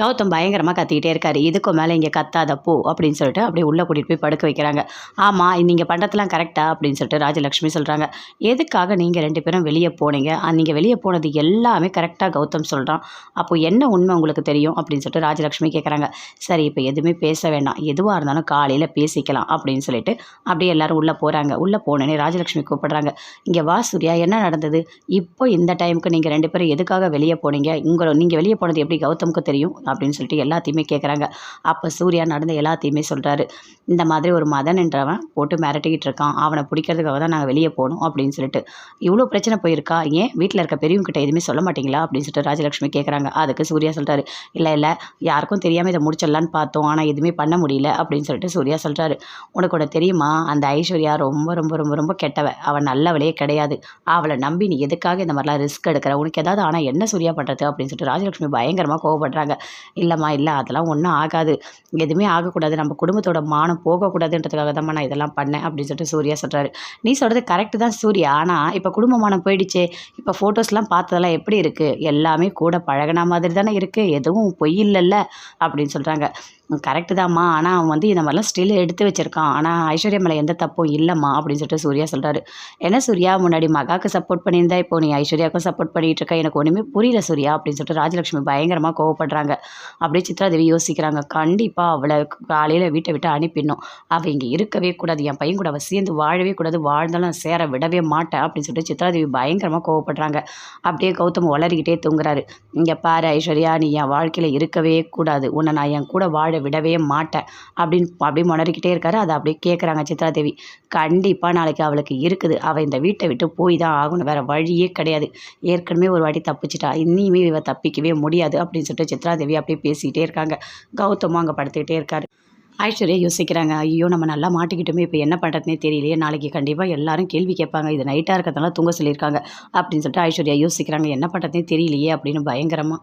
கௌதம் பயங்கரமாக கத்திக்கிட்டே இருக்காரு. இதுக்கும் மேலே இங்கே கத்தாத போ அப்படின்னு சொல்லிட்டு அப்படியே உள்ளே கூட்டிகிட்டு போய் படுக்க வைக்கிறாங்க. ஆமாம் நீங்கள் பண்ணுறதுலாம் கரெக்டாக அப்படின்னு சொல்லிட்டு ராஜலக்ஷ்மி சொல்கிறாங்க எதுக்காக நீங்கள் ரெண்டு பேரும் வெளியே போனீங்க? நீங்கள் வெளியே போனது எல்லாமே கரெக்டாக கௌதம் சொல்கிறான் அப்போ என்ன உண்மை உங்களுக்கு தெரியும்? அப்படின்னு சொல்லிட்டு ராஜலக்ஷ்மி கேட்குறாங்க சரி இப்போ எதுவுமே பேச வேண்டாம் எதுவாக இருந்தாலும் காலையில் பேசிக்கலாம் அப்படின்னு சொல்லிட்டு அப்படியே எல்லாரும் உள்ளே போகிறாங்க உள்ளே போனோன்னே ராஜலக்ஷ்மி கூப்பிடுறாங்க. இங்கே வா சூர்யா என்ன நடந்தது? இப்போ இந்த டைமுக்கு நீங்கள் ரெண்டு பேரும் எதுக்காக வெளியே போனீங்க? உங்களை நீங்கள் வெளியே போனது எப்படி கௌதமுக்கு தெரியும்? அப்படின்னு சொல்லிட்டு எல்லாத்தையுமே கேட்குறாங்க அப்போ சூர்யா நடந்த எல்லாத்தையுமே சொல்கிறாரு இந்த மாதிரி ஒரு மதன் என்றவன் போட்டு மிரட்டிக்கிட்டு இருக்கான். அவனை பிடிக்கிறதுக்காக தான் நாங்கள் வெளியே போகணும் அப்படின்னு சொல்லிட்டு. இவ்வளோ பிரச்சனை போயிருக்கா? ஏன் வீட்டில் இருக்க பெரியவங்கிட்ட எதுவுமே சொல்ல மாட்டீங்களா? அப்படின்னு சொல்லிட்டு ராஜலட்சுமி கேட்குறாங்க அதுக்கு சூர்யா சொல்கிறாரு இல்லை இல்லை யாருக்கும் தெரியாமல் இதை முடிச்சிடலான்னு பார்த்தோம். ஆனால் எதுவுமே பண்ண முடியல. அப்படின்னு சொல்லிட்டு சூர்யா சொல்கிறாரு உனக்கு ஒன்று தெரியுமா? அந்த ஐஸ்வர்யா ரொம்ப ரொம்ப ரொம்ப ரொம்ப கெட்டவ. அவள் நல்லவளே கிடையாது. அவளை நம்பி நீ எதுக்காக இந்த மாதிரிலாம் ரிஸ்க் எடுக்கிற? உனக்கு ஏதாவது ஆனால் என்ன சூர்யா பண்ணுறது அப்படின்னு சொல்லிட்டு ராஜலட்சுமி பயங்கரமாக கோவப்படுறாங்க. இல்லைம்மா இல்லை அதெல்லாம் ஒன்றும் ஆகாது. எதுவுமே ஆகக்கூடாது. நம்ம குடும்பத்தோட மானம் போகக்கூடாதுன்றதுக்காக தான் நான் இதெல்லாம் பண்ணேன் அப்படின்னு சொல்லிட்டு சூர்யா சொல்கிறாரு நீ சொல்கிறது கரெக்டு தான் சூர்யா. ஆனால் இப்போ குடும்ப மானம் போயிடுச்சே. இப்போ ஃபோட்டோஸ்லாம் பார்த்ததெல்லாம் எப்படி இருக்குது எல்லாமே கூட பழகின மாதிரி தானே இருக்குது எதுவும் பொய் இல்லைல்ல அப்படின்னு சொல்கிறாங்க கரெக்டு தான்மா ஆனால் அவன் வந்து இந்த மாதிரிலாம் ஸ்டில் எடுத்து வச்சுருக்கான். ஆனால் ஐஸ்வர்யா மேலே எந்த தப்பும் இல்லைம்மா அப்படின்னு சொல்லிட்டு சூர்யா சொல்கிறாரு ஏன்னா சூர்யா முன்னாடி மகாவுக்கு சப்போர்ட் பண்ணியிருந்தா இப்போ நீ ஐஸ்வர்யாவுக்கும் சப்போர்ட் பண்ணிகிட்டு இருக்க. எனக்கு ஒன்றுமே புரியல சூர்யா அப்படின்னு சொல்லிட்டு ராஜலக்ஷ்மி பயங்கரமாக கோவப்படுறாங்க. அப்படியே சித்ராதேவி யோசிக்கிறாங்க. கண்டிப்பாக அவளை காலையில் வீட்டை விட்டு அனுப்பிடணும். அவள் இங்கே இருக்கவே கூடாது. என் பையன் கூட அவள் சேர்ந்து வாழவே கூடாது. வாழ்ந்தாலும் சேர விடவே மாட்டேன் அப்படின்னு சொல்லிட்டு சித்ராதேவி பயங்கரமாக கோவப்படுறாங்க. அப்படியே கௌதம் வளரிக்கிட்டே தூங்குறாரு. இங்கே பாரு ஐஸ்வர்யா நீ என் வாழ்க்கையில் இருக்கவே கூடாது. உன்னை நான் என் கூட வாழ விடவே மாட்டேன். அப்படின்னு அப்படியே முணறிக்கிட்டே இருக்காரு. அதை அப்படியே கேட்குறாங்க சித்ராதேவி. கண்டிப்பாக நாளைக்கு அவளுக்கு இருக்குது. அவள் இந்த வீட்டை விட்டு போய் தான் ஆகணும். வேறு வழியே கிடையாது. ஏற்கனவே ஒரு வாட்டி தப்பிச்சிட்டா. இனிமே இவ தப்பிக்கவே முடியாது. அப்படின்னு சொல்லிட்டு சித்ராதேவி அப்படியே பேசிக்கிட்டே இருக்காங்க. கௌதமும் அங்கே படுத்துக்கிட்டே இருக்காரு. ஐஸ்வர்யா யோசிக்கிறாங்க ஐயோ நம்ம நல்லா மாட்டிக்கிட்டோமே இப்போ என்ன பண்ணுறதுனே தெரியலையே நாளைக்கு கண்டிப்பாக எல்லாரும் கேள்வி கேட்பாங்க இது நைட்டாக இருக்கிறதுனால தூங்க சொல்லியிருக்காங்க அப்படின்னு சொல்லிட்டு ஐஸ்வர்யா யோசிக்கிறாங்க என்ன பண்ணுறதுனே தெரியலையே அப்படின்னு பயங்கரமாக